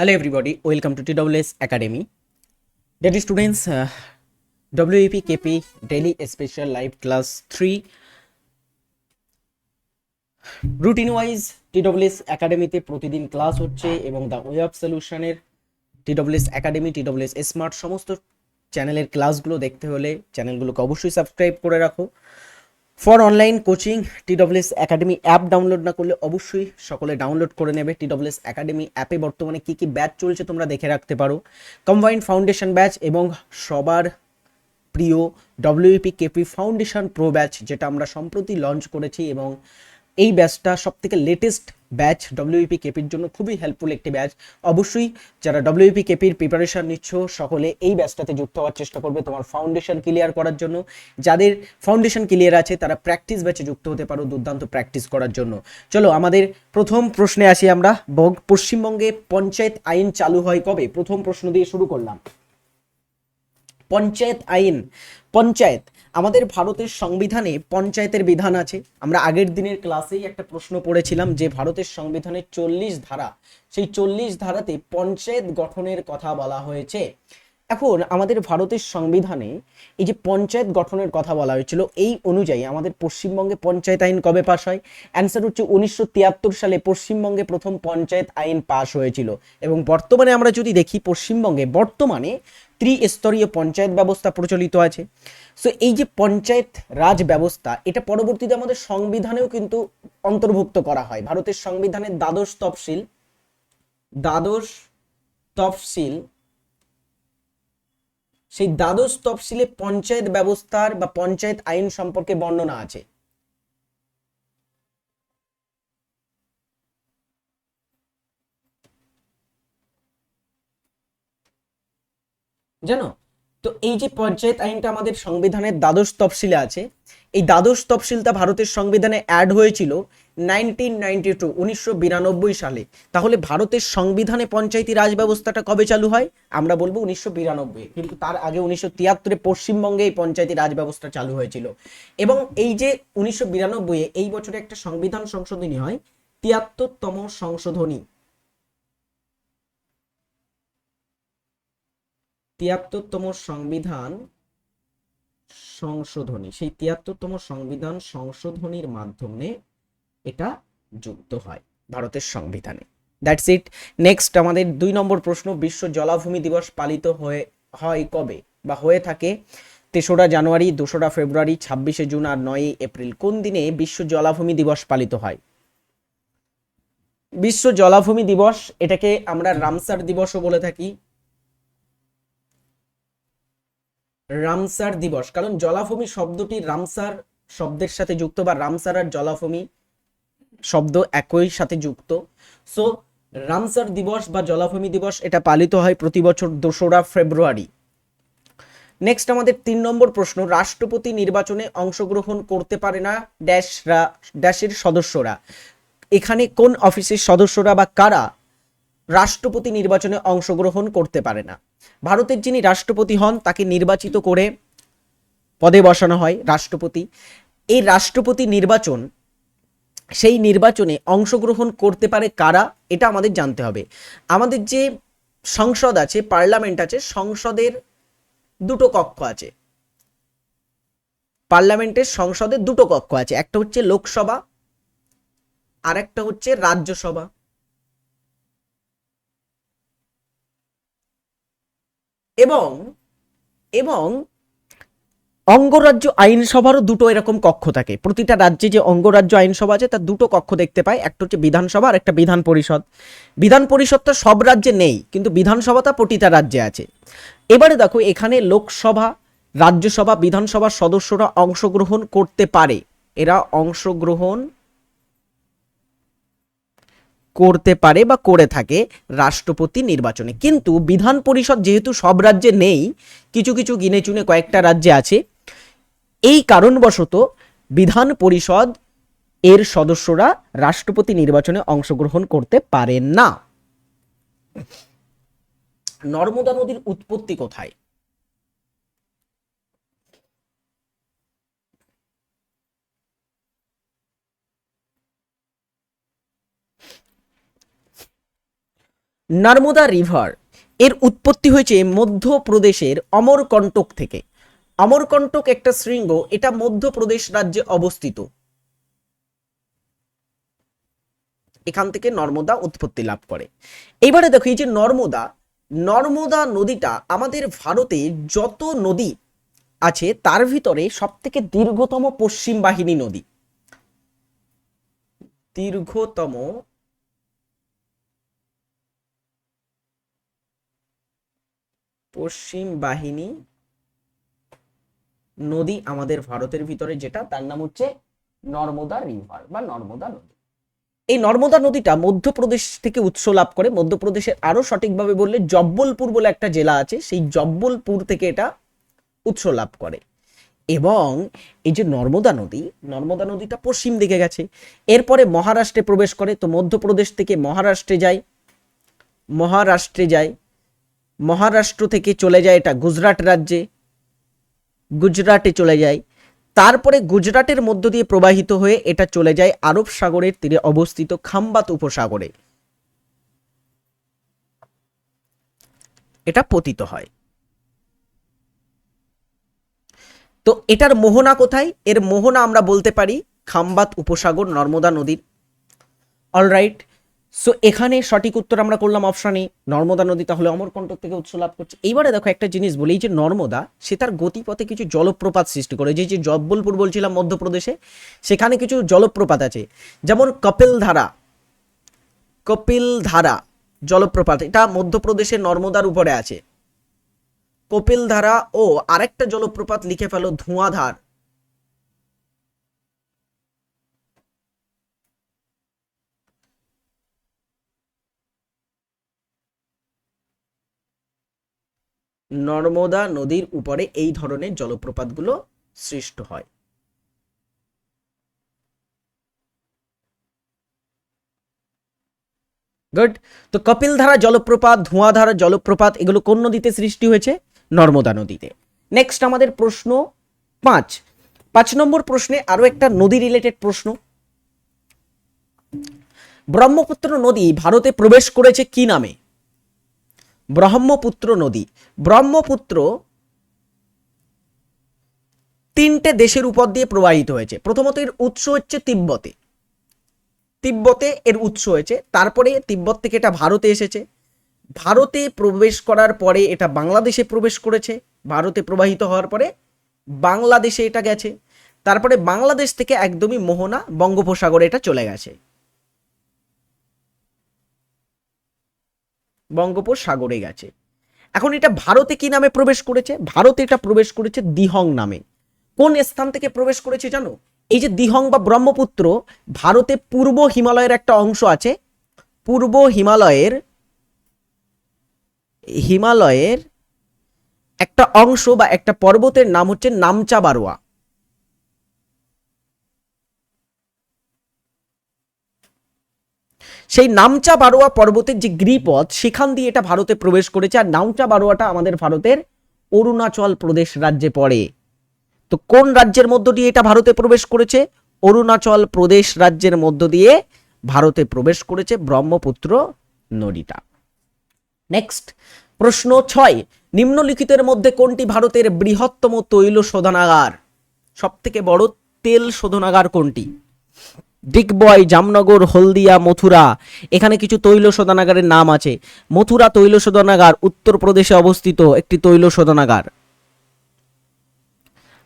Hello everybody, welcome to TWS Academy. Dear students, uh, WEP KP Daily Special Live Class 3 routine wise TWS একাডেমিতে প্রতিদিন class হচ্ছে এবং the web সলিউশনের TWS academy TWS smart সমস্ত চ্যানেলের ক্লাসগুলো দেখতে হলে চ্যানেলগুলোকে অবশ্যই সাবস্ক্রাইব করে রাখো। For online coaching T W S academy app download না করলে অবশ্যই সকলে ডাউনলোড করে নেবে। টিডব্লিউএস একাডেমি অ্যাপে বর্তমানে কী কী ব্যাচ চলছে তোমরা দেখে রাখতে পারো। কম্বাইন্ড ফাউন্ডেশন ব্যাচ এবং সবার প্রিয় W P K P foundation pro batch যেটা আমরা সম্প্রতি লঞ্চ করেছি এবং এই ব্যাচটা সব থেকে লেটেস্ট ব্যাচ ডব্লিউপি কেপির জন্য খুবই হেল্পফুল একটি ব্যাচ অবশ্যই যারা ডব্লিউপি কেপির প্রিপারেশন নিচ্ছ, সকলে এই ব্যাচটাতে যুক্ত হওয়ার চেষ্টা করবে তোমার ফাউন্ডেশন ক্লিয়ার করার জন্য। যাদের ফাউন্ডেশন ক্লিয়ার আছে, তারা প্র্যাকটিস ব্যাচে যুক্ত হতে পারো দুর্দান্ত প্র্যাকটিস করার জন্য। চলো, আমাদের প্রথম প্রশ্নে আসি আমরা। বগ- পশ্চিমবঙ্গে পঞ্চায়েত আইন চালু হয় কবে? প্রথম প্রশ্ন দিয়ে শুরু করলাম। পঞ্চায়েত আইন, পঞ্চায়েত। আমাদের ভারতের সংবিধানে পঞ্চায়েতের বিধান আছে। আমরা আগের দিনের ক্লাসেই একটা প্রশ্ন পড়েছিলাম যে ভারতের সংবিধানের চল্লিশ ধারা, সেই চল্লিশ ধারাতে পঞ্চায়েত গঠনের কথা বলা হয়েছে। এখন আমাদের ভারতের সংবিধানে এই যে পঞ্চায়েত গঠনের কথা বলা হয়েছিল, এই অনুযায়ী আমাদের পশ্চিমবঙ্গে পঞ্চায়েত আইন কবে পাশ হয়? অ্যান্সার হচ্ছে উনিশশো তিয়াত্তর সালে পশ্চিমবঙ্গে প্রথম পঞ্চায়েত আইন পাশ হয়েছিল। এবং বর্তমানে আমরা যদি দেখি পশ্চিমবঙ্গে, বর্তমানে ত্রিস্তরীয় পঞ্চায়েত ব্যবস্থা প্রচলিত আছে। সো এই যে পঞ্চায়েত রাজ ব্যবস্থা, এটা পরবর্তীতে আমাদের সংবিধানেও কিন্তু অন্তর্ভুক্ত করা হয়। ভারতের সংবিধানের দ্বাদশ তফসিল দ্বাদশ তফসিল, সেই দ্বাদশ তফসিলে পঞ্চায়েত ব্যবস্থার বা পঞ্চায়েত আইন সম্পর্কে বর্ণনা আছে। জানো? তো এই যে পঞ্চায়েত আইনটা আমাদের সংবিধানের দ্বাদশ তফসিলে আছে, এই দ্বাদশ তফসিলটা ভারতের সংবিধানে অ্যাড হয়েছিল নাইনটিন নাইনটি টু উনিশশো বিরানব্বই সালে। তাহলে ভারতের সংবিধানে পঞ্চায়েতি রাজ ব্যবস্থাটা কবে চালু হয়? আমরা বলব উনিশশো বিরানব্বই, কিন্তু তার আগে উনিশশো তিয়াত্তরে পশ্চিমবঙ্গে এই পঞ্চায়েতি রাজ ব্যবস্থা চালু হয়েছিল। এবং এই যে উনিশশো বিরানব্বই এই বছরে একটা সংবিধান সংশোধনী হয়, তিয়াত্তরতম সংশোধনী। তিয়াত্তরতম সংবিধান সংশোধনী। সেই তিয়াত্তরতম সংবিধান সংশোধনীর মাধ্যমে এটা যুক্ত হয় ভারতের সংবিধানে। দ্যাটস ইট নেক্সট আমাদের দুই নম্বর প্রশ্ন, বিশ্ব জলাভূমি দিবস পালিত হয়ে, হয় কবে বা হয়ে থাকে তেসরা জানুয়ারি, দোসরা ফেব্রুয়ারি, ছাব্বিশে জুন আর নয়ই এপ্রিল। কোন দিনে বিশ্ব জলাভূমি দিবস পালিত হয়? বিশ্ব জলাভূমি দিবস এটাকে আমরা রামসার দিবসও বলে থাকি। রামসার দিবস। কারণ জলাভূমি শব্দটি রামসার শব্দের সাথে যুক্ত বা রামসার আর জলাভূমি শব্দ একই সাথে যুক্ত। সো রামসার দিবস বা জলাভূমি দিবস এটা পালিত হয় প্রতি বছর দোসরা ফেব্রুয়ারি। নেক্সট আমাদের তিন নম্বর প্রশ্ন, রাষ্ট্রপতি নির্বাচনে অংশগ্রহণ করতে পারে না ড্যাশরা ড্যাশের সদস্যরা। এখানে কোন অফিসের সদস্যরা বা কারা রাষ্ট্রপতি নির্বাচনে অংশগ্রহণ করতে পারে না। ভারতের যিনি রাষ্ট্রপতি হন, তাকে নির্বাচিত করে পদে বসানো হয় রাষ্ট্রপতি। এই রাষ্ট্রপতি নির্বাচন, সেই নির্বাচনে অংশগ্রহণ করতে পারে কারা, এটা আমাদের জানতে হবে। আমাদের যে সংসদ আছে, পার্লামেন্ট আছে, সংসদের দুটো কক্ষ আছে। পার্লামেন্টের সংসদে দুটো কক্ষ আছে, একটা হচ্ছে লোকসভা আর একটা হচ্ছে রাজ্যসভা। এবং এবং অঙ্গরাজ্য আইনসভারও দুটো এরকম কক্ষ থাকে। প্রতিটা রাজ্যে যে অঙ্গরাজ্য আইনসভা আছে, তার দুটো কক্ষ দেখতে পায়। একটা হচ্ছে বিধানসভা আর একটা বিধান পরিষদ। বিধান পরিষদটা সব রাজ্যে নেই, কিন্তু বিধানসভাটা প্রতিটা রাজ্যে আছে। এবারে দেখো, এখানে লোকসভা, রাজ্যসভা, বিধানসভার সদস্যরা অংশগ্রহণ করতে পারে। এরা অংশগ্রহণ করতে পারে বা করে থাকে রাষ্ট্রপতি নির্বাচনে। কিন্তু বিধান পরিষদ যেহেতু সব রাজ্যে নেই, কিছু কিছু গিনে চুনে কয়েকটা রাজ্যে আছে। এই কারণবশত বিধান পরিষদ এর সদস্যরা রাষ্ট্রপতি নির্বাচনে অংশগ্রহণ করতে পারেন না। নর্মদা নদীর উৎপত্তি কোথায়? নর্মদা রিভার এর উৎপত্তি হয়েছে মধ্যপ্রদেশের অমরকণ্টক থেকে। অমরকণ্টক একটা শৃঙ্গ, এটা মধ্যপ্রদেশ রাজ্যে অবস্থিত। এখান থেকে নর্মদা উৎপত্তি লাভ করে। এবারে দেখো, এই যে নর্মদা নর্মদা নদীটা আমাদের ভারতে যত নদী আছে, তার ভিতরে সব থেকে দীর্ঘতম পশ্চিম বাহিনী নদী। দীর্ঘতম পশ্চিম বাহিনী নদী আমাদের ভারতের ভিতরে যেটা, তার নাম হচ্ছে নর্মদা রিভার বা নর্মদা নদী। এই নর্মদা নদীটা মধ্যপ্রদেশ থেকে উৎস লাভ করে। মধ্যপ্রদেশের আরও সঠিকভাবে বললে জব্বলপুর বলে একটা জেলা আছে, সেই জব্বলপুর থেকে এটা উৎস লাভ করে। এবং এই যে নর্মদা নদী, নর্মদা নদীটা পশ্চিম দিকে গেছে। এরপরে মহারাষ্ট্রে প্রবেশ করে, তো মধ্যপ্রদেশ থেকে মহারাষ্ট্রে যায় মহারাষ্ট্রে যায় মহারাষ্ট্র থেকে চলে যায় এটা গুজরাট রাজ্যে। গুজরাটে চলে যায়। তারপরে গুজরাটের মধ্য দিয়ে প্রবাহিত হয়ে এটা চলে যায় আরব সাগরের তীরে অবস্থিত খাম্বাত উপসাগরে। এটা পতিত হয়। তো এটার মোহনা কোথায়? এর মোহনা আমরা বলতে পারি খাম্বাত উপসাগর নর্মদা নদীর। অলরাইট সো এখানে সঠিক উত্তর আমরা করলাম অপশানে নর্মদা নদী তাহলে অমরকণ্টক থেকে উৎস লাভ করছে। এইবারে দেখো একটা জিনিস বলি, এই যে নর্মদা, সে তার গতিপথে কিছু জলপ্রপাত সৃষ্টি করে। যে যে জব্বলপুর বলছিলাম মধ্যপ্রদেশে, সেখানে কিছু জলপ্রপাত আছে। যেমন কপিল ধারা কপিল ধারা জলপ্রপাত, এটা মধ্যপ্রদেশে নর্মদার উপরে আছে। কপিল ধারা ও আরেকটা জলপ্রপাত লিখে ফেলো ধোঁয়াধার। নর্মদা নদীর উপরে এই ধরনের জলপ্রপাতগুলো সৃষ্ট হয়। গুড তো কপিলধারা জলপ্রপাত, ধোঁয়াধারা জলপ্রপাত এগুলো কোন নদীতে সৃষ্টি হয়েছে? নর্মদা নদীতে। নেক্সট আমাদের প্রশ্ন পাঁচ। পাঁচ নম্বর প্রশ্নে আরও একটা নদী রিলেটেড প্রশ্ন। ব্রহ্মপুত্র নদী ভারতে প্রবেশ করেছে কি নামে? ব্রহ্মপুত্র নদী। ব্রহ্মপুত্র তিনটে দেশের উপর দিয়ে প্রবাহিত হয়েছে। প্রথমত এর উৎস হচ্ছে তিব্বতে। তিব্বতে এর উৎস হয়েছে। তারপরে তিব্বত থেকে এটা ভারতে এসেছে। ভারতে প্রবেশ করার পরে এটা বাংলাদেশে প্রবেশ করেছে। ভারতে প্রবাহিত হওয়ার পরে বাংলাদেশে এটা গেছে। তারপরে বাংলাদেশ থেকে একদমই মোহনা, বঙ্গোপসাগরে এটা চলে গেছে। বঙ্গোপসাগরে গেছে। এখন এটা ভারতে কি নামে প্রবেশ করেছে? ভারতে এটা প্রবেশ করেছে দিহং নামে। কোন স্থান থেকে প্রবেশ করেছে জানো? এই যে দিহং বা ব্রহ্মপুত্র, ভারতে পূর্ব হিমালয়ের একটা অংশ আছে। পূর্ব হিমালয়ের হিমালয়ের একটা অংশ বা একটা পর্বতের নাম হচ্ছে নামচা বারোয়া সেই নামচা বারোয়া পর্বতের যে গিরিপথ, সেখান দিয়ে এটা ভারতে প্রবেশ করেছে। আর নামচা বারোয়াটা আমাদের ভারতের অরুণাচল প্রদেশ রাজ্যে পড়ে। তো কোন রাজ্যের মধ্য দিয়ে এটা ভারতে প্রবেশ করেছে? অরুণাচল প্রদেশ রাজ্যের মধ্য দিয়ে ভারতে প্রবেশ করেছে ব্রহ্মপুত্র নদীটা। নেক্সট প্রশ্ন ছয়, নিম্নলিখিতের মধ্যে কোনটি ভারতের বৃহত্তম তৈল শোধনাগার? সব থেকে বড় তেল শোধনাগার কোনটি? ডিগবয় জামনগর হলদিয়া মথুরা এখানে কিছু তৈল শোধনাগারের নাম আছে। মথুরা তৈল শোধনাগার উত্তরপ্রদেশে অবস্থিত একটি তৈল শোধনাগার।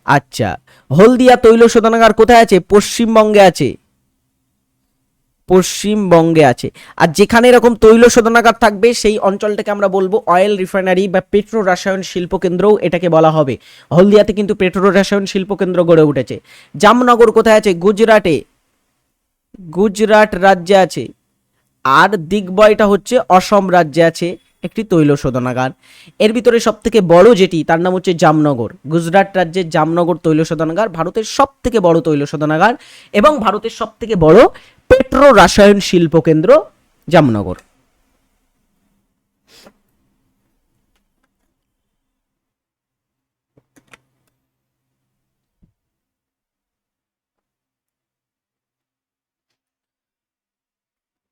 আচ্ছা হলদিয়া তৈল শোধনাগার কোথায় আছে? পশ্চিমবঙ্গে আছে। পশ্চিমবঙ্গে আছে। আর যেখানে এরকম তৈল শোধনাগার থাকবে, সেই অঞ্চলটাকে আমরা বলব অয়েল রিফাইনারি বা পেট্রো রাসায়ন শিল্প কেন্দ্রও এটাকে বলা হবে। হলদিয়াতে কিন্তু পেট্রো রাসায়ন শিল্প কেন্দ্র গড়ে উঠেছে। জামনগর কোথায় আছে? গুজরাটে। গুজরাট রাজ্যে আছে। আর দিগবয়টা হচ্ছে অসম রাজ্যে আছে একটি তৈল শোধনাগার। এর ভিতরে সব থেকে বড় যেটি, তার নাম হচ্ছে জামনগর। গুজরাট রাজ্যের জামনগর তৈল শোধনাগার ভারতের সব থেকে বড় তৈল শোধনাগার এবং ভারতের সব থেকে বড় পেট্রো রাসায়ন শিল্প কেন্দ্র জামনগর।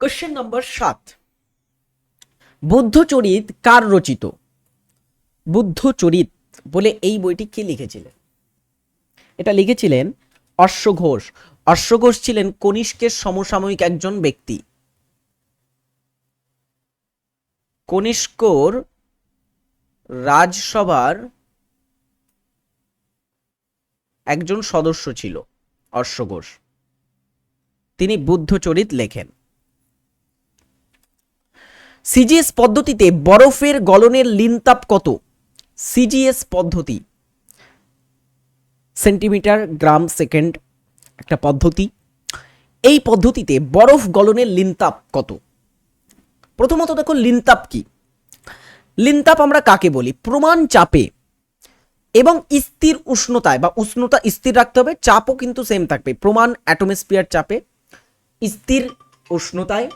কোশ্চেন নম্বর সাত. বুদ্ধচরিত কার রচিত? বুদ্ধচরিত বলে এই বইটি কে লিখেছিলেন? এটা লিখেছিলেন অশ্ব ঘোষ। অশ্ব ছিলেন কনিষ্কের সমসাময়িক একজন ব্যক্তি। কনিষ্কর রাজসভার একজন সদস্য ছিল অশ্ব ঘোষ। তিনি বুদ্ধচরিত লেখেন। সিজিএস পদ্ধতিতে বরফের গলনের লিনতাপ কত? সিজিএস পদ্ধতি। সেন্টিমিটার, গ্রাম, সেকেন্ড, একটা পদ্ধতি। এই পদ্ধতিতে বরফ গলনের লিনতাপ কত? প্রথমত দেখো, লিনতাপ কি? লিনতাপ আমরা কাকে বলি? প্রমাণ চাপে এবং স্থির উষ্ণতায় বা উষ্ণতা স্থির রাখতে হবে, চাপও কিন্তু সেম থাকবে। প্রমাণ অ্যাটোমোস্ফিয়ার চাপে, স্থির উষ্ণতায়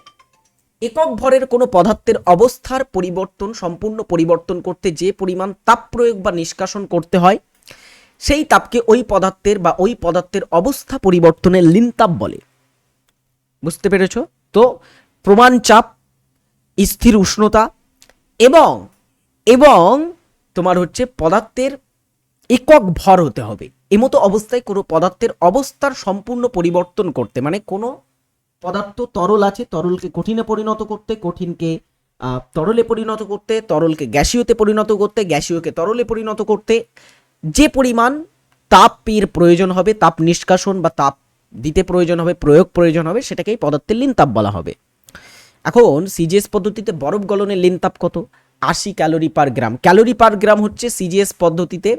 একক ভরের কোনো পদার্থের অবস্থার পরিবর্তন, সম্পূর্ণ পরিবর্তন করতে যে পরিমাণ তাপ প্রয়োগ বা নিষ্কাশন করতে হয়, সেই তাপকে ওই পদার্থের বা ওই পদার্থের অবস্থা পরিবর্তনের লিনতাপ বলে। বুঝতে পেরেছ? তো প্রমাণ চাপ, স্থির উষ্ণতা এবং এবং তোমার হচ্ছে পদার্থের একক ভর হতে হবে। এমতো অবস্থায় কোনো পদার্থের অবস্থার সম্পূর্ণ পরিবর্তন করতে মানে কোনো পদার্থ তরল আছে, তরলকে কঠিনে পরিণত করতে, কঠিনকে তরলে পরিণত করতে, তরলকে গ্যাসীয়তে পরিণত করতে, গ্যাসীয়কে তরলে পরিণত করতে, যে পরিমাণ তাপের প্রয়োজন হবে, তাপ নিষ্কাশন বা তাপ দিতে প্রয়োজন হবে, প্রয়োগ প্রয়োজন হবে সেটাকেই পদার্থের লিন তাপ বলা হবে। এখন সিজিএস পদ্ধতিতে বরফ গলনের লিন তাপ কত? আশি ক্যালোরি পার গ্রাম। ক্যালোরি পার গ্রাম হচ্ছে সিজিএস পদ্ধতিতে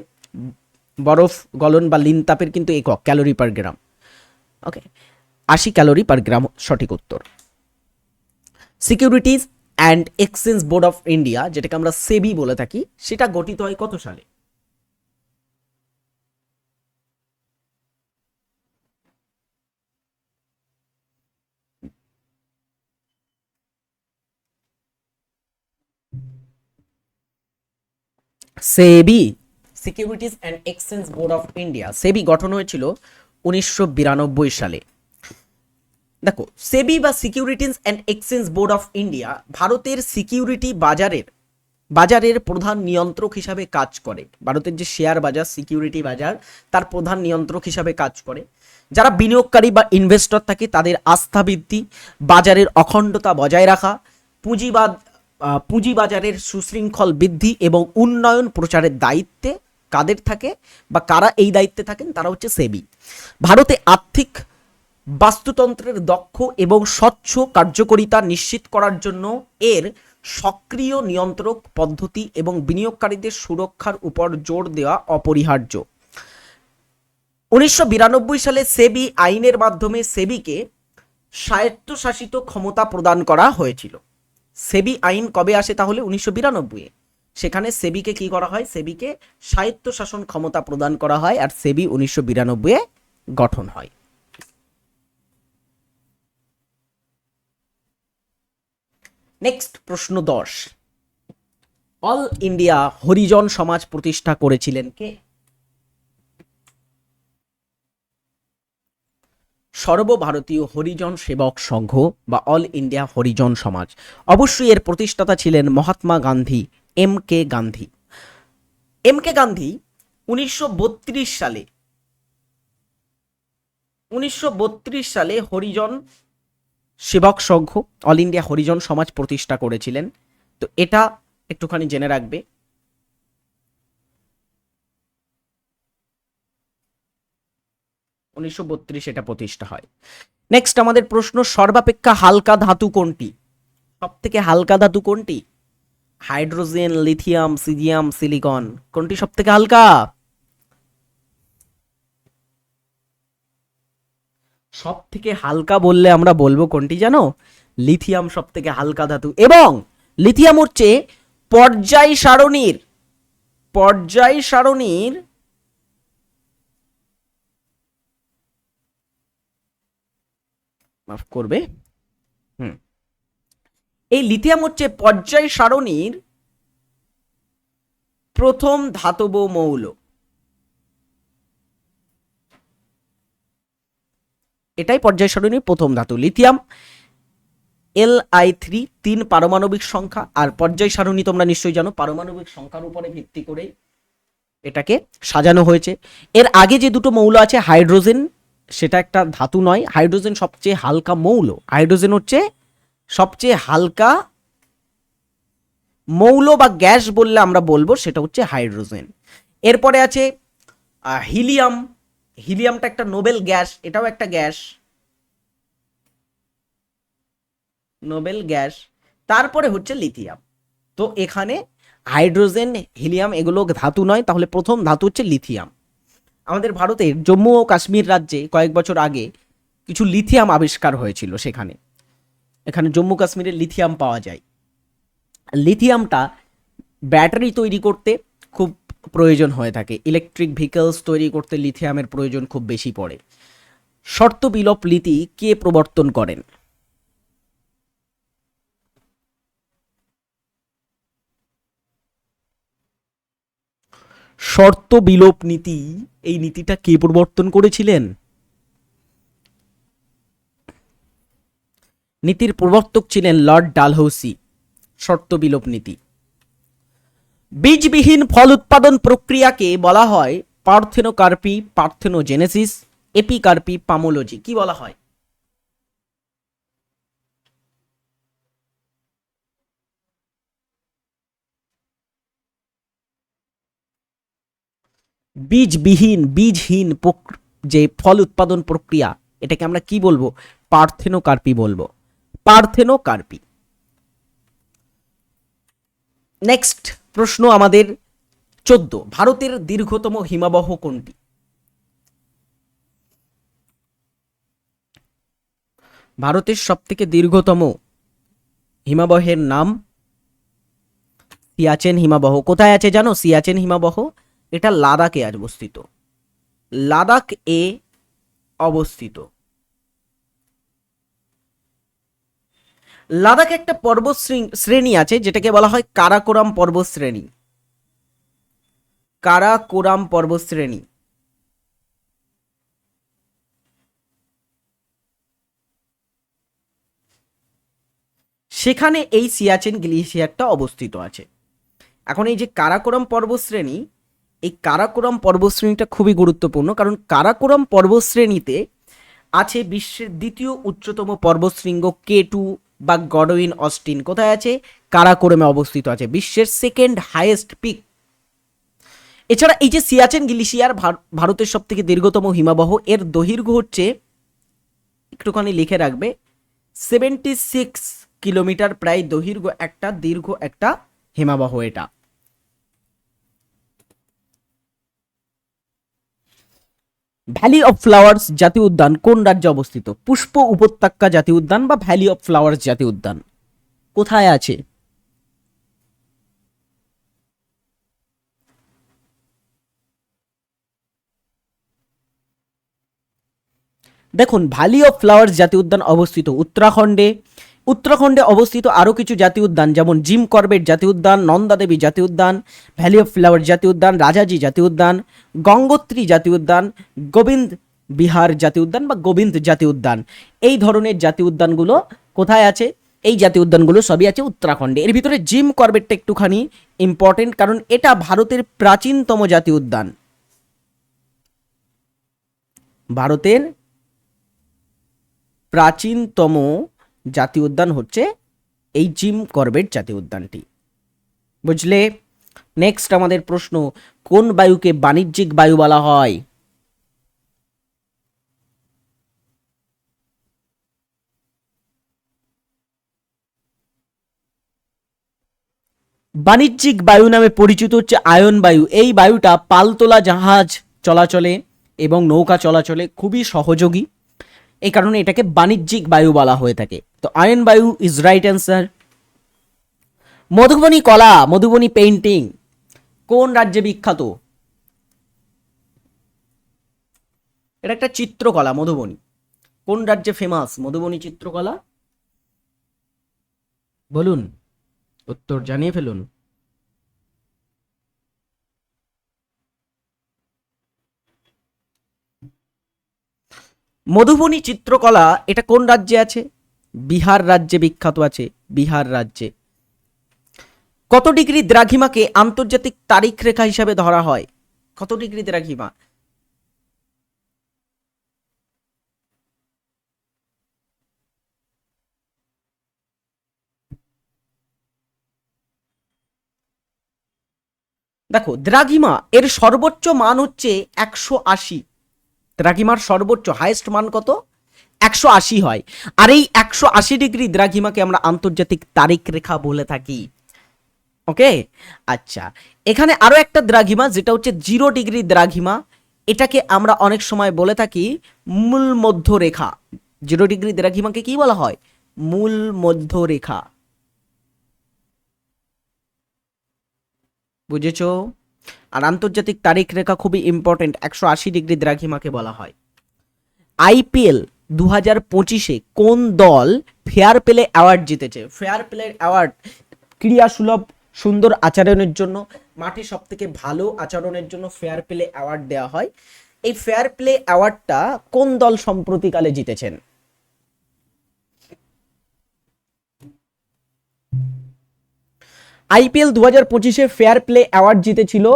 বরফ গলন বা লিন তাপের কিন্তু একক, ক্যালোরি পার গ্রাম। ওকে আশি ক্যালোরি পার গ্রাম সঠিক উত্তর। Securities and exchange board of India যেটাকে আমরা সেবি বলে থাকি, সেটা গঠিত হয় কত সালে? SEBI securities and exchange board of India SEBI গঠন হয়েছিল উনিশশো বিরানব্বই সালে। দেখো সেবি বা securities and exchange board of India ভারতের সিকিউরিটি বাজারের বাজারের প্রধান নিয়ন্ত্রক হিসাবে কাজ করে। ভারতের যে শেয়ার বাজার সিকিউরিটি বাজার, তার প্রধান নিয়ন্ত্রক হিসাবে কাজ করে। যারা বিনিয়োগকারী বা ইনভেস্টর থাকে, তাদের আস্থা বৃদ্ধি, বাজারের অখণ্ডতা বজায় রাখা, পুঁজিবাদ পুঁজিবাজারের সুশৃঙ্খল বৃদ্ধি এবং উন্নয়ন প্রচারের দায়িত্বে কাদের থাকে বা কারা এই দায়িত্বে থাকেন, তারা হচ্ছে সেবি ভারতে আর্থিক বাস্তুতন্ত্রের দক্ষ এবং স্বচ্ছ কার্যকরিতা নিশ্চিত করার জন্য এর সক্রিয় নিয়ন্ত্রক পদ্ধতি এবং বিনিয়োগকারীদের সুরক্ষার উপর জোর দেওয়া অপরিহার্য। উনিশশো বিরানব্বই সালে সেবি আইনের মাধ্যমে সেবিকে স্বায়ত্তশাসিত ক্ষমতা প্রদান করা হয়েছিল। সেবি আইন কবে আসে তাহলে উনিশশো বিরানব্বই সেখানে সেবিকে কি করা হয়? সেবিকে স্বায়ত্তশাসন ক্ষমতা প্রদান করা হয় আর সেবি উনিশশো বিরানব্বই গঠন হয়। নেক্সট প্রশ্ন দশ। অল ইন্ডিয়া হরিজন সমাজ প্রতিষ্ঠা করেছিলেন কে? সর্বভারতীয় হরিজন সেবক সংঘ বা অল ইন্ডিয়া হরিজন সমাজ। অবশ্যই এর প্রতিষ্ঠাতা ছিলেন Mahatma Gandhi, M K Gandhi. M K Gandhi উনিশশো বত্রিশ সালে, উনিশশো বত্রিশ সালে হরিজন সেবক সংঘ অল ইন্ডিয়া হরিজন সমাজ প্রতিষ্ঠা করেছিলেন। তো এটা একটুখানি জেনে রাখবে। উনিশশো বত্রিশ এটা প্রতিষ্ঠা হয়। নেক্সট আমাদের প্রশ্ন, সর্বাপেক্ষা হালকা ধাতু কোনটি? সব থেকে হালকা ধাতু কোনটি? হাইড্রোজেন, লিথিয়াম, সিজিয়াম, সিলিকন, কোনটি সব থেকে হালকা? সব থেকে হালকা বললে আমরা বলব কোনটি জানো? লিথিয়াম সব থেকে হালকা ধাতু। এবং লিথিয়াম হচ্ছে পর্যায় সারণীর পর্যায় সারণীর মাফ করবে। হুম। এই লিথিয়াম হচ্ছে পর্যায় সারণীর প্রথম ধাতব মৌল। এটাই পর্যায় সারণীর প্রথম ধাতু লিথিয়াম এল আই থ্রি তিন পারমাণবিক সংখ্যা। আর পর্যায় সারণী তোমরা নিশ্চয়ই জানো, পারমাণবিক সংখ্যার উপরে ভিত্তি করে এটাকে সাজানো হয়েছে। এর আগে যে দুটো মৌল আছে, হাইড্রোজেন, সেটা একটা ধাতু নয়। হাইড্রোজেন সবচেয়ে হালকা মৌল। হাইড্রোজেন হচ্ছে সবচেয়ে হালকা মৌল বা গ্যাস বললে আমরা বলব, সেটা হচ্ছে হাইড্রোজেন। এরপরে আছে হিলিয়াম হিলিয়ামটা একটা নোবেল গ্যাস, এটাও একটা গ্যাস। Nobel gas. তারপরে হচ্ছে লিথিয়াম। তো এখানে হাইড্রোজেন, হিলিয়াম এগুলো ধাতু নয়, তাহলে প্রথম ধাতু হচ্ছে লিথিয়াম। আমাদের ভারতের জম্মু ও কাশ্মীর রাজ্যে কয়েক বছর আগে কিছু লিথিয়াম আবিষ্কার হয়েছিল সেখানে। এখানে জম্মু কাশ্মীরে লিথিয়াম পাওয়া যায়। লিথিয়ামটা ব্যাটারি তৈরি করতে খুব প্রয়োজন হয়ে থাকে। ইলেকট্রিক ভেহিকলস তৈরি করতে লিথিয়ামের প্রয়োজন খুব বেশি পড়ে। শর্ত বিলোপ নীতি কে প্রবর্তন করেন? শর্ত বিলোপ নীতি, এই নীতিটা কে প্রবর্তন করেছিলেন? নীতির প্রবর্তক ছিলেন লর্ড ডালহৌসি। শর্ত বিলোপ নীতি। বীজবিহীন ফল উৎপাদন প্রক্রিয়াকে বলা হয় পার্থেনোকার্পি, পার্থেনোজেনেসিস, এপিকার্পি, পামোলজি। কি বলা হয়? বীজবিহীন, বীজহীন যে ফল উৎপাদন প্রক্রিয়া, এটাকে আমরা কি বলব? পার্থেনোকার্পি বলব। পার্থেনোকার্পি। নেক্সট প্রশ্ন আমাদের চোদ্দ। ভারতের দীর্ঘতম হিমাবহ কোনটি? ভারতের সব থেকে দীর্ঘতম হিমাবহের নাম সিয়াচেন হিমাবহ। কোথায় আছে জানো? সিয়াচেন হিমাবহ। এটা লাদাখে অবস্থিত। লাদাখ এ অবস্থিত। লাদাখ একটা পর্বত শ্রেণী- আছে, যেটাকে বলা হয় কারাকোরাম পর্বত শ্রেণি। কারাকোরাম পর্বত শ্রেণি। সেখানে এই সিয়াচেন গ্লেশিয়ারটা অবস্থিত আছে। এখন এই যে কারাকোরাম পর্বতশ্রেণী এই কারাকোরাম পর্বতশ্রেণীটা খুবই গুরুত্বপূর্ণ, কারণ কারাকোরাম পর্বতশ্রেণীতে আছে বিশ্বের দ্বিতীয় উচ্চতম পর্বতশৃঙ্গ কে টু বা গডউইন অস্টিন। কোথায় আছে? কারাকোরমে অবস্থিত আছে। বিশ্বের সেকেন্ড হাইয়েস্ট পিক এছাড়া এই যে সিয়াচেন গ্লিশিয়ার ভারতের সব থেকে দীর্ঘতম হিমাবহ, এর দৈর্ঘ্য হচ্ছে একটুখানি লিখে রাখবে সেভেন্টি সিক্স কিলোমিটার। প্রায় দৈর্ঘ্য একটা, দীর্ঘ একটা হিমাবহ এটা। ভ্যালি অফ ফ্লাওয়ার্স জাতীয় উদ্যান, কোন রাজ্যে অবস্থিত? পুষ্প উপত্যকা জাতীয় উদ্যান বা ভ্যালি অফ ফ্লাওয়ার্স জাতীয় উদ্যান? কোথায় আছে? দেখুন ভ্যালি অফ ফ্লাওয়ার্স জাতীয় উদ্যান অবস্থিত উত্তরাখণ্ডে উত্তরাখণ্ডে অবস্থিত আরও কিছু জাতীয় উদ্যান, যেমন জিম করবেট জাতীয় উদ্যান নন্দাদেবী জাতীয় উদ্যান, ভ্যালি অফ ফ্লাওয়ার জাতীয় উদ্যান, রাজাজি জাতীয় উদ্যান, গঙ্গোত্রী জাতীয় উদ্যান, গোবিন্দ বিহার জাতীয় উদ্যান বা গোবিন্দ জাতীয় উদ্যান। এই ধরনের জাতীয় উদ্যানগুলো কোথায় আছে? এই জাতীয় উদ্যানগুলো সবই আছে উত্তরাখণ্ডে। এর ভিতরে জিম করবেটটা একটুখানি ইম্পর্টেন্ট কারণ এটা ভারতের প্রাচীনতম জাতীয় উদ্যান। ভারতের প্রাচীনতম জাতীয় উদ্যান হচ্ছে এই জিম করবেট জাতীয় উদ্যানটি। বুঝলে? নেক্সট আমাদের প্রশ্ন, কোন বায়ুকে বাণিজ্যিক বায়ু বলা হয়? বাণিজ্যিক বায়ু নামে পরিচিত হচ্ছে আয়ন বায়ু। এই বায়ুটা পালতোলা জাহাজ চলাচলে এবং নৌকা চলাচলে খুবই সহযোগী। এই কারণে এটাকে বাণিজ্যিক বায়ু বলা হয়ে থাকে। তো আয়ন বায়ু ইজ রাইট অ্যান্সার মধুবনী কলা, মধুবনী পেইন্টিং কোন রাজ্যে বিখ্যাত? এটা একটা চিত্রকলা, মধুবনী। কোন রাজ্যে ফেমাস মধুবনী চিত্রকলা? বলুন, উত্তর জানিয়ে ফেলুন। মধুবনী চিত্রকলা, এটা কোন রাজ্যে আছে? বিহার রাজ্যে বিখ্যাত আছে, বিহার রাজ্যে। কত ডিগ্রি দ্রাঘিমাকে আন্তর্জাতিক তারিখ রেখা হিসাবে ধরা হয়? কত ডিগ্রি দ্রাঘিমা? দেখো, দ্রাঘিমা এর সর্বোচ্চ মান হচ্ছে একশো আশি। দ্রাঘিমার সর্বোচ্চ হাইয়েস্ট মান কত? একশো আশি হয়। আর এই একশো আশি ডিগ্রি দ্রাঘিমাকে আমরা আন্তর্জাতিক তারিখ রেখা বলে থাকি। ওকে? আচ্ছা এখানে আরও একটা দ্রাঘিমা, যেটা হচ্ছে জিরো ডিগ্রি দ্রাঘিমা। এটাকে আমরা অনেক সময় বলে থাকি মূল মধ্যরেখা। জিরো ডিগ্রি দ্রাঘিমাকে কি বলা হয়? মূল মধ্যরেখা। বুঝেছ? আর আন্তর্জাতিক তারিখ রেখা খুবই ইম্পর্টেন্ট একশো আশি ডিগ্রি দ্রাঘিমাকে বলা হয়। আইপিএল দু হাজার পঁচিশে কোন দল ফেয়ার প্লে অ্যাওয়ার্ড জিতেছে? ফেয়ার প্লে অ্যাওয়ার্ড ক্রিয়া সুলভ, সুন্দর আচরণের জন্য, মাঠে সব থেকে ভালো আচরণের জন্য ফেয়ার প্লে অ্যাওয়ার্ড দেওয়া হয়। এই ফেয়ার প্লে অ্যাওয়ার্ডটা কোন দল সম্প্রতিকালে জিতেছেন? আইপিএল দু হাজার পঁচিশে ফেয়ার প্লে অ্যাওয়ার্ড জিতেছিল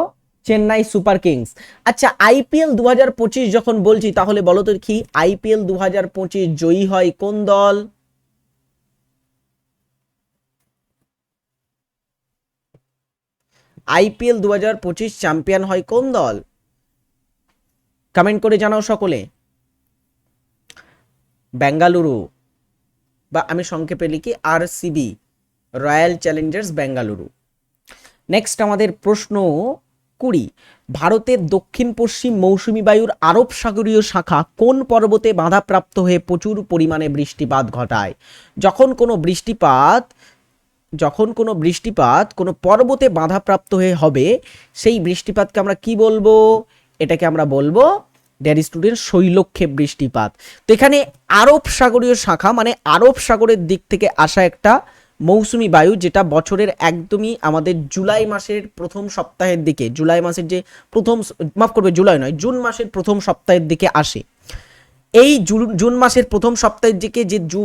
চেন্নাই সুপার কিংস। আচ্ছা আইপিএল দু হাজার পঁচিশ যখন বলছি, তাহলে বলো তো কি আইপিএল দু হাজার পঁচিশ জয়ী হয় কোন দল? আইপিএল দু হাজার পঁচিশ চ্যাম্পিয়ন হয় কোন দল? কমেন্ট করে জানাও সকলে। বেঙ্গালুরু। বা আমি সংক্ষেপে লিখি R C B royal challengers, Bengaluru. Next আমাদের প্রশ্ন কুড়ি, ভারতের দক্ষিণ পশ্চিম মৌসুমি বায়ুর আরব সাগরীয় শাখা কোন পর্বতে বাধাপ্রাপ্ত হয়ে প্রচুর পরিমাণে বৃষ্টিপাত ঘটায়? যখন কোনো বৃষ্টিপাত, যখন কোনো বৃষ্টিপাত কোনো পর্বতে বাধাপ্রাপ্ত হয়ে হবে, সেই বৃষ্টিপাতকে আমরা কি বলব? এটাকে আমরা বলব ড্যারি স্টুডেন্ট শৈলক্ষেপ বৃষ্টিপাত। তো এখানে আরব সাগরীয় শাখা মানে আরব সাগরের দিক থেকে আসা একটা মৌসুমি বায়ু, যেটা বছরের একদমই আমাদের জুলাই মাসের প্রথম সপ্তাহের দিকে, জুলাই মাসের যে প্রথম মাফ করবে জুলাই নয়, জুন মাসের প্রথম সপ্তাহের দিকে আসে। এই জুন মাসের প্রথম সপ্তাহের দিকে যে জু,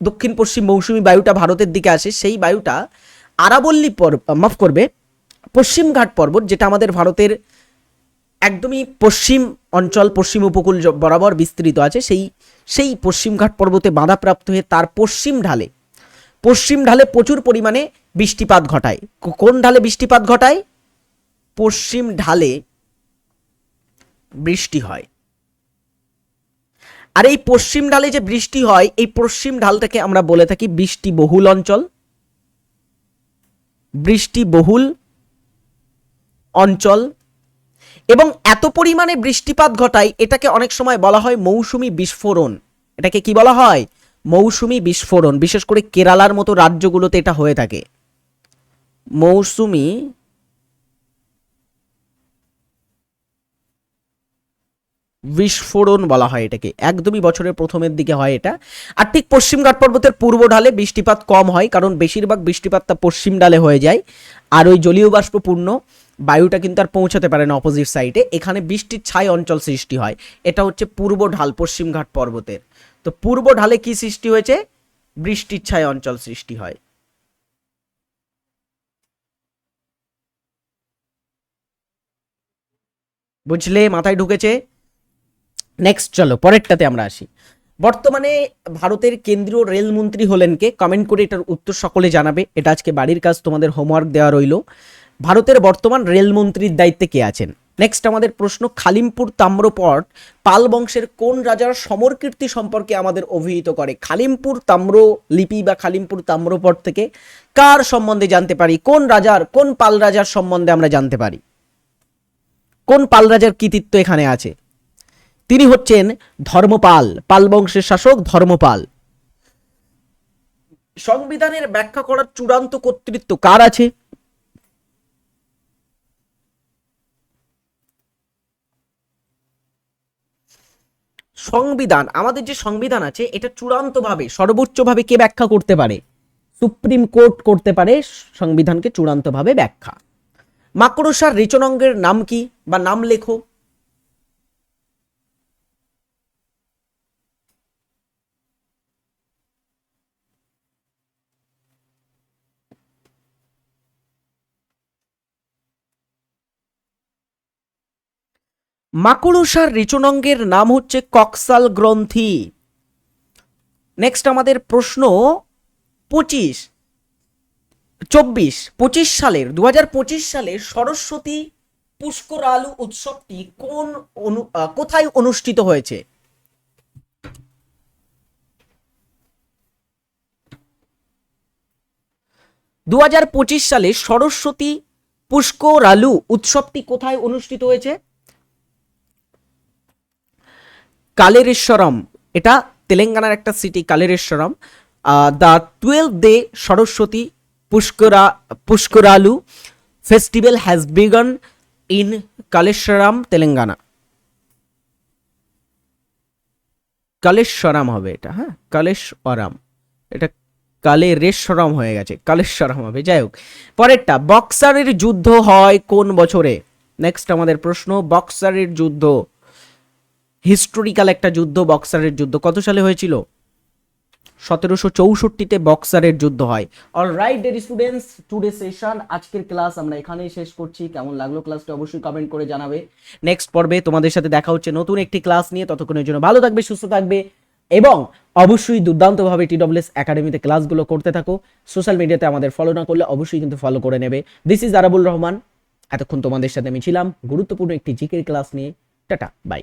দক্ষিণ পশ্চিম মৌসুমি বায়ুটা ভারতের দিকে আসে, সেই বায়ুটা আরাবল্লী পর্ব মাফ করবে পশ্চিমঘাট পর্বত, যেটা আমাদের ভারতের একদমই পশ্চিম অঞ্চল, পশ্চিম উপকূল বরাবর বিস্তৃত আছে, সেই সেই পশ্চিমঘাট পর্বতে বাধাপ্রাপ্ত হয়ে তার পশ্চিম ঢালে পশ্চিম ঢালে প্রচুর পরিমাণে বৃষ্টিপাত ঘটায়। কোন ঢালে বৃষ্টিপাত ঘটায়? পশ্চিম ঢালে বৃষ্টি হয়। আর এই পশ্চিম ঢালে যে বৃষ্টি হয়, এই পশ্চিম ঢালটাকে আমরা বলে থাকি বৃষ্টি বহুল অঞ্চল। বৃষ্টি বহুল অঞ্চল। এবং এত পরিমাণে বৃষ্টিপাত ঘটায়, এটাকে অনেক সময় বলা হয় মৌসুমি বিস্ফোরণ। এটাকে কি বলা হয়? মৌসুমি বিস্ফোরণ, বিশেষ করে কেরালার মতো রাজ্যগুলোতে এটা হয়ে থাকে। মৌসুমি বিস্ফোরণ বলা হয় এটাকে। একদমই বছরের প্রথমের দিকে হয় এটা। আর ঠিক পশ্চিমঘাট পর্বতের পূর্ব ঢালে বৃষ্টিপাত কম হয়, কারণ বেশিরভাগ বৃষ্টিপাতটা পশ্চিম ঢালে হয়ে যায়। আর ওই জলীয় বাষ্পপূর্ণ বায়ুটা কিন্তু আর পৌঁছাতে পারে না অপোজিট সাইডে এখানে বৃষ্টির ছাই অঞ্চল সৃষ্টি হয়। এটা হচ্ছে পূর্ব ঢাল পশ্চিমঘাট পর্বতের। তো পূর্ব ঢালে কি সৃষ্টি হয়েছে? বৃষ্টির ছাই অঞ্চল সৃষ্টি হয়। বুঝলে? মাথায় ঢুকেছে? নেক্সট চলো, পরেরটাতে আমরা আসি। বর্তমানে ভারতের কেন্দ্রীয় রেলমন্ত্রী হলেন কে? কমেন্ট করে এটার উত্তর সকলে জানাবে। এটা আজকে বাড়ির কাজ, তোমাদের হোমওয়ার্ক দেওয়া রইল। ভারতের বর্তমান রেলমন্ত্রীর দায়িত্বে কে আছেন? নেক্সট আমাদের প্রশ্ন, খালিমপুর তাম্রপট, পাল বংশের কোন রাজার সমরকীর্তি সম্পর্কে আমাদের অভিহিত করে? খালিমপুর তাম্র লিপি বা খালিমপুর তাম্রপট থেকে কার সম্বন্ধে জানতে পারি? কোন রাজার, কোন পাল রাজার সম্বন্ধে আমরা জানতে পারি? কোন পাল রাজার কৃতিত্ব এখানে আছে? তিনি হচ্ছেন ধর্মপাল, পাল বংশের শাসক ধর্মপাল। সংবিধানের ব্যাখ্যা করার চূড়ান্ত কর্তৃত্ব কার আছে? সংবিধান, আমাদের যে সংবিধান আছে, এটা চূড়ান্তভাবে, সর্বোচ্চভাবে কে ব্যাখ্যা করতে পারে? সুপ্রিম কোর্ট করতে পারে সংবিধানকে চূড়ান্তভাবে ব্যাখ্যা। মাকড়সার রেচনাঙ্গের নাম কি বা নাম লেখো? মাকড়সার রেচনাঙ্গের নাম হচ্ছে কক্সাল গ্রন্থি। নেক্সট আমাদের প্রশ্ন পঁচিশ, চব্বিশ, পঁচিশ সালের দু পঁচিশ সালের সরস্বতী পুষ্কর আলু উৎসবটি কোন অনু- কোথায় অনুষ্ঠিত হয়েছে? দু সালে সরস্বতী পুষ্কর আলু উৎসবটি কোথায় অনুষ্ঠিত হয়েছে? কালেরেশ্বরম, এটা তেলেঙ্গানার একটা city Kaleshwaram the twelve day Saraswati Pushkara, Pushkaralu festival has begun in Kaleshwaram, Telangana. Kaleshwaram হবে এটা হ্যাঁ? কালেশ্বরম। এটা কালেরেশ্বরম হয়ে গেছে, কালেশ্বরম হবে, যাই হোক। পরেরটা, বক্সারের যুদ্ধ হয় কোন বছরে? নেক্সট আমাদের প্রশ্ন, বক্সারের যুদ্ধ। হিস্টোরিক্যাল একটা যুদ্ধ, বক্সারের যুদ্ধ। কত সালে হয়েছিল? সতেরোশো চৌষট্টিতে বক্সারের যুদ্ধ হয়। All right dear students today session আজকের ক্লাস আমরা এখানেই শেষ করছি। কেমন লাগল ক্লাসটা অবশ্যই কমেন্ট করে জানাবে। নেক্সট পর্বে তোমাদের সাথে দেখা হচ্ছে নতুন একটি ক্লাস নিয়ে। ততক্ষণের জন্য ভালো থাকবে, সুস্থ থাকবে এবং অবশ্যই দুর্দান্তভাবে টিডব্লিউএস একাডেমিতে ক্লাসগুলো করতে থাকো। সোশ্যাল মিডিয়াতে আমাদের ফলো না করলে অবশ্যই কিন্তু ফলো করে নেবে। দিস ইজ আরাবুল রহমান এতক্ষণ তোমাদের সাথে আমি ছিলাম। গুরুত্বপূর্ণ একটি জিকের ক্লাস নিয়ে। Tata bye